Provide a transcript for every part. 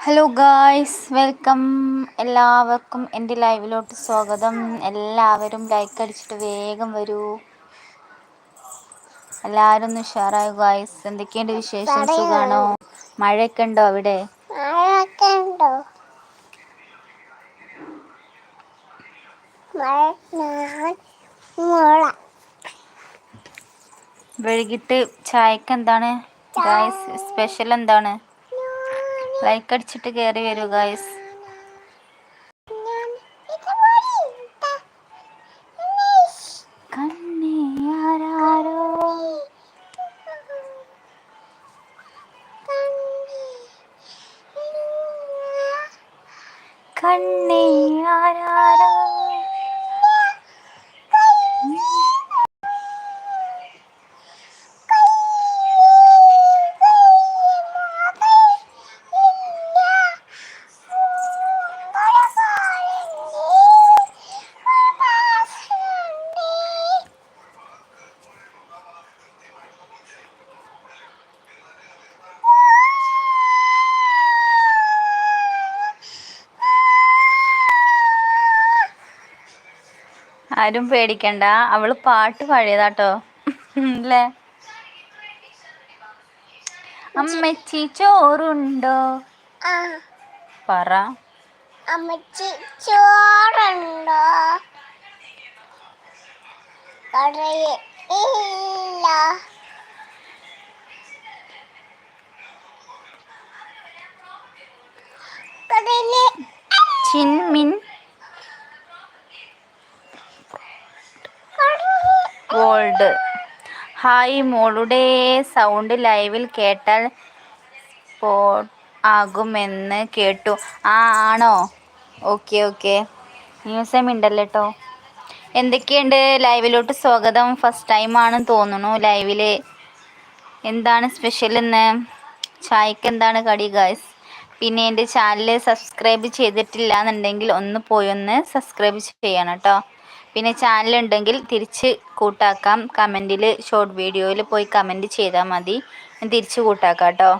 Hello guys welcome എല്ലാവർക്കും എന്റെ ലൈവിലോട്ട് സ്വാഗതം. എല്ലാവരും ലൈക്ക് അടിച്ചിട്ട് വേഗം വരൂ. എല്ലാവരും ഒന്ന് ഉഷാറായു ഗായ്സ് എന്തൊക്കെയുണ്ട് വിശേഷം? സുഖാണോ? മഴയൊക്കെ ഉണ്ടോ അവിടെ? വൈകിട്ട് ചായക്ക് എന്താണ്? ഗായ്സ് സ്പെഷ്യൽ എന്താണ്? ലൈക്ക് അടിച്ചിട്ട് കയറി വരൂ ഗായ്സ് ഞാൻ ഇതുപോലെ ആരും പേടിക്കണ്ട. അവൾ പാട്ട് പാടിയതാട്ടോ. അല്ലേ? അമ്മച്ചി ചോറുണ്ടോ? പറ. അമ്മച്ചി ചോറുണ്ടോ? ഇല്ല ചിൻമിൻ ഹായ് മോളുടെ സൗണ്ട് ലൈവിൽ കേട്ടാൽ സ്പോട്ട് ആകുമെന്ന് കേട്ടു. ആ ആണോ? ഓക്കെ ഓക്കെ മ്യൂസിയം ഉണ്ടല്ലോ കേട്ടോ എന്തൊക്കെയുണ്ട്? ലൈവിലോട്ട് സ്വാഗതം. ഫസ്റ്റ് ടൈം ആണെന്ന് തോന്നുന്നു ലൈവിൽ എന്താണ് സ്പെഷ്യൽ ഇന്ന്? ചായക്ക് എന്താണ് കടി ഗായ്സ് പിന്നെ എന്റെ ചാനൽ സബ്സ്ക്രൈബ് ചെയ്തിട്ടില്ല എന്നുണ്ടെങ്കിൽ ഒന്ന് പോയി ഒന്ന് സബ്സ്ക്രൈബ് ചെയ്യണം കേട്ടോ പിന്നെ ചാനൽ ഉണ്ടെങ്കിൽ തിരിച്ച് കൂട്ടാക്കാം. കമന്റിൽ ഷോർട്ട് വീഡിയോയിൽ പോയി കമന്റ് ചെയ്താൽ മതി. തിരിച്ച് കൂട്ടാക്കാം കേട്ടോ.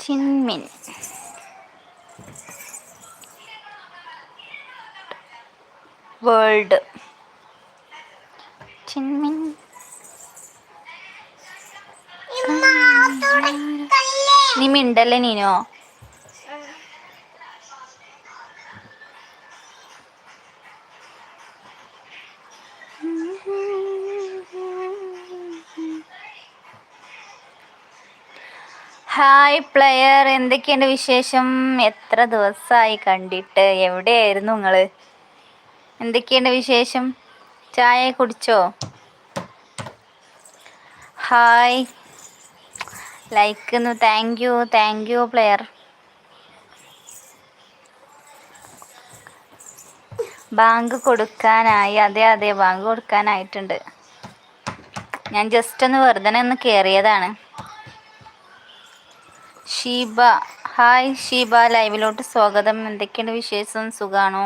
ചിൻമിൻ. വേൾഡ്. ചിൻമിൻ. നീ മിണ്ടല്ലേ നീനോ? ഹായ് പ്ലെയർ എന്തൊക്കെയുണ്ട് വിശേഷം? എത്ര ദിവസമായി കണ്ടിട്ട്. എവിടെയായിരുന്നു നിങ്ങൾ എന്തൊക്കെയുണ്ട് വിശേഷം? ചായ കുടിച്ചോ? Hi like thank you thank you player ബാങ്ക് കൊടുക്കാനായി അതെ അതെ ബാങ്ക് കൊടുക്കാനായിട്ടുണ്ട്. ഞാൻ ജസ്റ്റ് ഒന്ന് വെറുതെ ഒന്ന് കയറിയതാണ് ഷീബ ഹായ് ഷീബ ലൈവിലോട്ട് സ്വാഗതം. എന്തൊക്കെയുണ്ട് വിശേഷം? സുഖാണോ?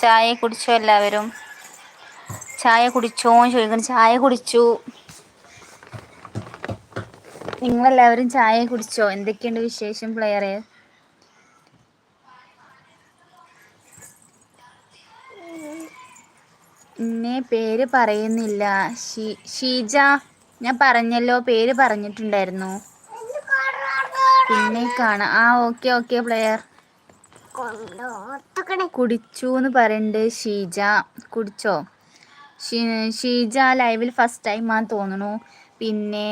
ചായ കുടിച്ചോ എല്ലാവരും? ചായ കുടിച്ചോ ചോദിക്കണം ചായ കുടിച്ചു. നിങ്ങളെല്ലാവരും ചായ കുടിച്ചോ? എന്തൊക്കെയുണ്ട് വിശേഷം പ്ലെയറെ? എന്നെ പേര് പറയുന്നില്ല. ഷീജ ഞാൻ പറഞ്ഞല്ലോ പേര് പറഞ്ഞിട്ടുണ്ടായിരുന്നു. പിന്നെ കാണാം. ആ ഓക്കെ ഓക്കെ പ്ലെയർ. കുടിച്ചു എന്ന് പറയുന്നുണ്ട് ഷീജ. കുടിച്ചോ? ഷീജ ലൈവിൽ ഫസ്റ്റ് ടൈം ആ തോന്നുന്നു. പിന്നെ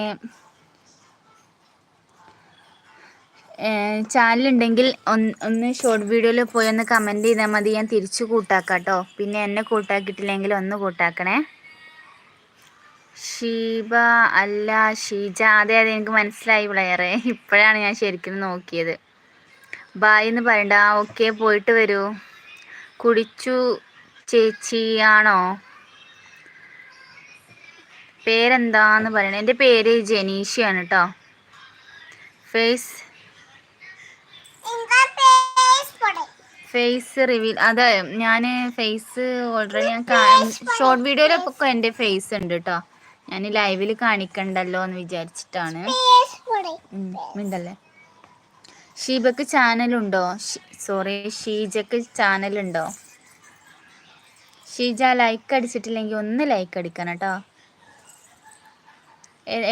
ചാനലുണ്ടെങ്കിൽ ഒന്ന് ഒന്ന് ഷോർട്ട് വീഡിയോയിൽ പോയി ഒന്ന് കമന്റ് ചെയ്താൽ മതി. ഞാൻ തിരിച്ചു കൂട്ടാക്കാം കേട്ടോ പിന്നെ എന്നെ കൂട്ടാക്കിയിട്ടില്ലെങ്കിൽ ഒന്ന് കൂട്ടാക്കണേ. ഷീബ അല്ല ഷീജ. അതെ അതെ എനിക്ക് മനസ്സിലായി പ്ലെയറെ. ഇപ്പോഴാണ് ഞാൻ ശരിക്കും നോക്കിയത്. ബായ് എന്ന് പറയണ്ട. ആ ഓക്കെ പോയിട്ട് വരൂ. കുടിച്ചു ചേച്ചി ആണോ? പേരെന്താന്ന് പറയണേ. എന്റെ പേര് ജനീഷയാണ് കേട്ടോ ഫേസ് ഫേസ് റിവീൽ അതെ ഞാൻ ഫേസ് ഓൾറെഡി ഞാൻ ഷോർട്ട് വീഡിയോയിലൊക്കെ എന്റെ ഫേസ് ഉണ്ട് കേട്ടോ ഞാൻ ലൈവിൽ കാണിക്കണ്ടല്ലോ എന്ന് വിചാരിച്ചിട്ടാണ്. ഷീബക്ക് ചാനൽ ഉണ്ടോ മിണ്ടല്ലേ? ഷീബക്ക് ചാനലുണ്ടോ സോറി ഷീജക്ക് ചാനലുണ്ടോ ഷീജ ലൈക്ക് അടിച്ചിട്ടില്ലെങ്കിൽ ഒന്ന് ലൈക്ക് അടിക്കണം കേട്ടോ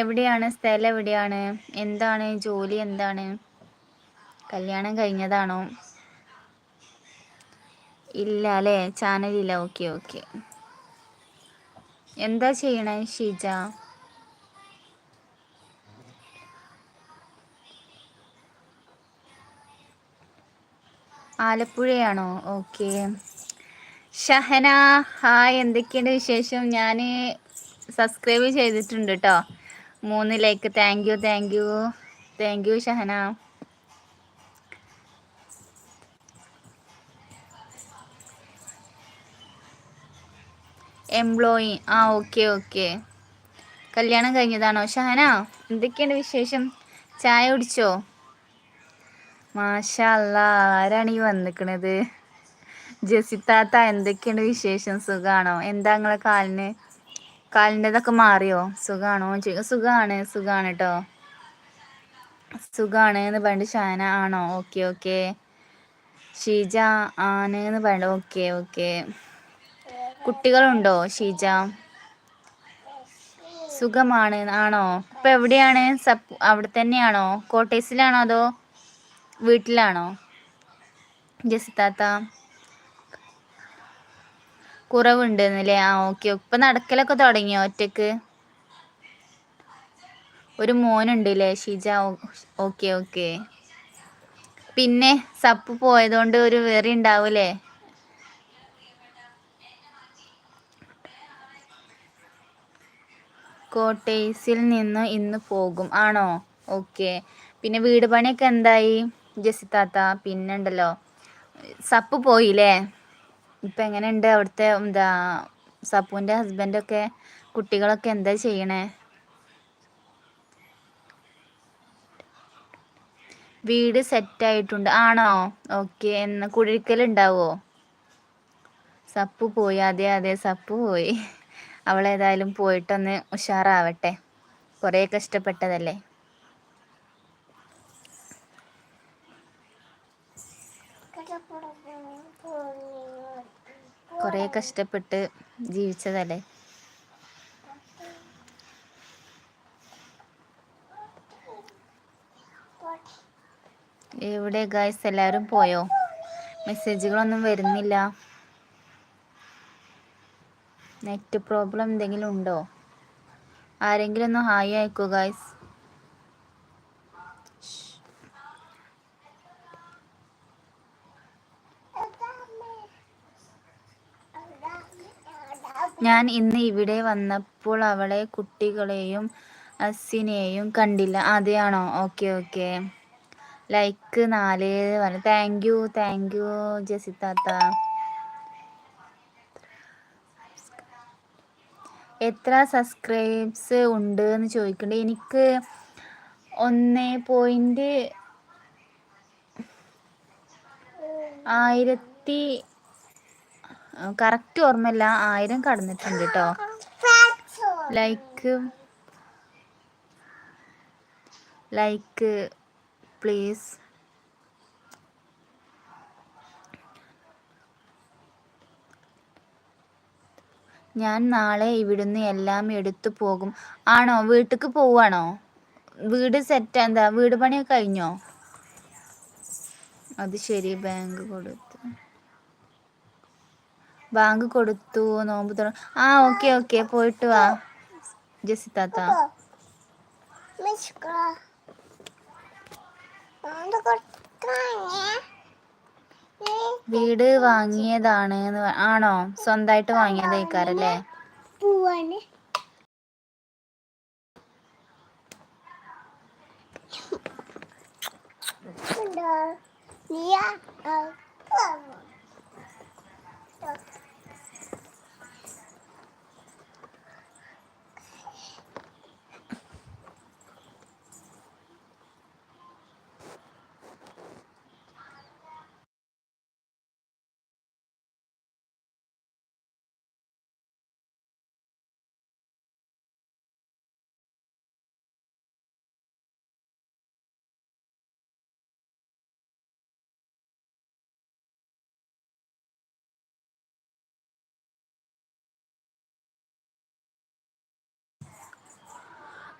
എവിടെയാണ്? സ്ഥലം എവിടെയാണ്? എന്താണ്? ജോലി എന്താണ്? കല്യാണം കഴിഞ്ഞതാണോ? ഇല്ല അല്ലേ ചാനലില്ല. Okay okay. എന്താ ചെയ്യണേ ഷീജ? ആലപ്പുഴയാണോ? ഓക്കെ. ഷഹന ഹായ്. എന്തൊക്കെയുണ്ട് വിശേഷം? ഞാൻ സബ്സ്ക്രൈബ് ചെയ്തിട്ടുണ്ട് കേട്ടോ മൂന്നിലേക്ക്. Thank you thank you. Thank you Shahana. Employee ആ ഓക്കെ ഓക്കെ കല്യാണം കഴിഞ്ഞതാണോ? ഷഹന എന്തൊക്കെയാണ് വിശേഷം? ചായ കുടിച്ചോ? മാഷല്ല ആരാണ് ഈ വന്നിക്കണത്? ജസിത്താത്ത എന്തൊക്കെയുണ്ട് വിശേഷം? സുഖാണോ? എന്താ നിങ്ങളെ കാലിന്? കാലിന്റെതൊക്കെ മാറിയോ? സുഖാണോ? സുഖാണ് സുഖാണ് കേട്ടോ സുഖാണ് എന്ന് പറഞ്ഞിട്ട് ഷാന ആണോ? ഓക്കെ ഓക്കെ ഷീജ ആണ് എന്ന് പറഞ്ഞു ഓക്കെ ഓക്കെ കുട്ടികളുണ്ടോ ഷീജ? സുഖമാണ് ആണോ? ഇപ്പൊ എവിടെയാണ്? സപ് അവിടെ തന്നെയാണോ? കോട്ടേഴ്സിലാണോ അതോ വീട്ടിലാണോ? ജസിത്താത്ത കുറവുണ്ട് എന്നല്ലേ ആ ഓക്കെ. ഇപ്പൊ നടക്കലൊക്കെ തുടങ്ങിയോ ഒറ്റയ്ക്ക്? ഒരു മോനുണ്ട് അല്ലേ ഷീജ ഓക്കെ ഓക്കെ. പിന്നെ സപ്പ് പോയതുകൊണ്ട് ഒരു വെറി ഉണ്ടാവൂലേ കോട്ടേഴ്സിൽ നിന്ന് ഇന്ന് പോകും. ആണോ? ഓക്കെ. പിന്നെ വീട് പണിയൊക്കെ എന്തായി? ജസിത്താത്ത പിന്നെ ഉണ്ടല്ലോ. സപ്പ് പോയില്ലേ? ഇപ്പം എങ്ങനെയുണ്ട് അവിടുത്തെ എന്താ സപ്പുവിന്റെ ഹസ്ബൻഡൊക്കെ കുട്ടികളൊക്കെ എന്താ ചെയ്യണേ? വീട് സെറ്റ് ആയിട്ടുണ്ട്. ആണോ? ഓക്കെ. എന്നാൽ കുഴിക്കൽ ഉണ്ടാവോ? സപ്പു പോയി. അതെ അതെ. സപ്പു പോയി. അവളേതായാലും പോയിട്ടൊന്ന് ഉഷാറാവട്ടെ. കുറേ കഷ്ടപ്പെട്ടതല്ലേ കുറേ കഷ്ടപ്പെട്ട് ജീവിച്ചതല്ലേ? എവിടെ ഗായ്സ് എല്ലാവരും പോയോ? മെസ്സേജുകളൊന്നും വരുന്നില്ല. നെറ്റ് പ്രോബ്ലം എന്തെങ്കിലും ഉണ്ടോ? ആരെങ്കിലും ഒന്ന് ഹായ് അയക്കൂ ഗായ്സ്. ഞാൻ ഇന്ന് ഇവിടെ വന്നപ്പോൾ അവളെ കുട്ടികളെയും അസിനെയും കണ്ടില്ല. അതെയാണോ? Okay okay. ലൈക്ക് നാല് താങ്ക് യു താങ്ക് യു ജസിത്താത്ത എത്ര സബ്സ്ക്രൈബ്സ് ഉണ്ട് എന്ന് ചോദിക്കുന്നുണ്ട് എനിക്ക് ഒന്ന് പോയിന്റ് ആയിരത്തി കറക്റ്റ് ഓർമ്മയില്ല. ആയിരം കടന്നിട്ടുണ്ട് കേട്ടോ ലൈക്ക് ലൈക്ക് പ്ലീസ് ഞാൻ നാളെ ഇവിടുന്ന് എല്ലാം എടുത്തു പോകും. ആണോ? വീട്ടിക്ക് പോവാണോ വീട് സെറ്റ് എന്താ? വീട് പണിയൊക്കെ കഴിഞ്ഞോ? അത് ശരി. ബാങ്ക് കൊടുത്തു. ബാങ്ക് കൊടുത്തു. നോമ്പ് തുറ ആ ഓക്കെ ഓക്കെ പോയിട്ട് വാ. ജസിത്താത്ത താത്ത. കൊടുക്കാനേ വീട് വാങ്ങിയതാണ് ആണോ? സ്വന്തമായിട്ട് വാങ്ങിയതേക്കാരല്ലേ? പോവാണ്.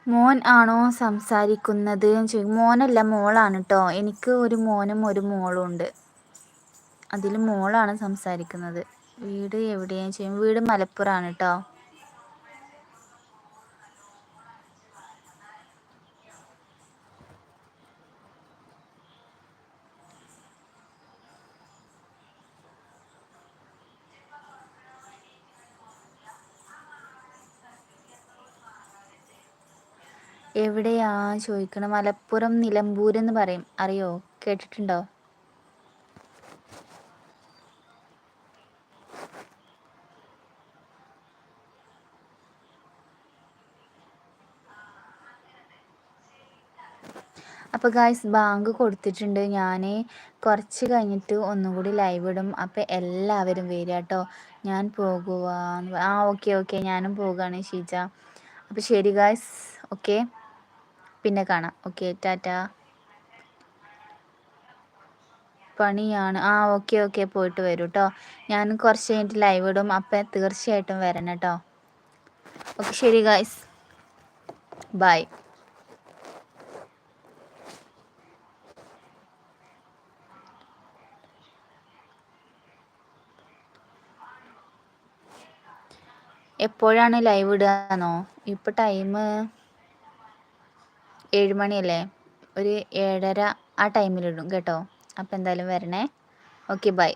മോൻ ആണോ സംസാരിക്കുന്നത് മോനല്ല മോളാണ് കേട്ടോ എനിക്ക് ഒരു മോനും ഒരു മോളും ഉണ്ട്. അതിൽ മോളാണ് സംസാരിക്കുന്നത്. വീട് എവിടെയാണെന്ന് ചെയ്യും വീട് മലപ്പുറമാണ് കേട്ടോ എവിടെയാ ചോദിക്കണം? മലപ്പുറം നിലമ്പൂർ എന്ന് പറയും. അറിയോ? കേട്ടിട്ടുണ്ടോ? അപ്പോൾ ഗായ്സ് ബാങ്ക് കൊടുത്തിട്ടുണ്ട്. ഞാൻ കുറച്ച് കഴിഞ്ഞിട്ട് ഒന്നുകൂടി ലൈവ് ഇടും. അപ്പോൾ എല്ലാവരും വരിക കേട്ടോ ഞാൻ പോകുക ആ ഓക്കെ ഓക്കെ ഞാനും പോവുകയാണ് ഷീജ. അപ്പോൾ ശരി ഗായ്സ് ഓക്കെ പിന്നെ കാണാം. Okay tata. പണിയാണ്. ആ ഓക്കെ ഓക്കെ പോയിട്ട് വരൂ കേട്ടോ ഞാൻ കുറച്ച് കഴിഞ്ഞിട്ട് ലൈവ് ഇടും. അപ്പം തീർച്ചയായിട്ടും വരണം കേട്ടോ ഓക്കെ ശരി ഗായ്സ് ബൈ എപ്പോഴാണ് ലൈവ് ടൈം ഏഴ് മണിയല്ലേ ഒരു ഏഴര ആ ടൈമിലിടും കേട്ടോ. അപ്പോൾ എന്തായാലും വരണേ. Okay bye.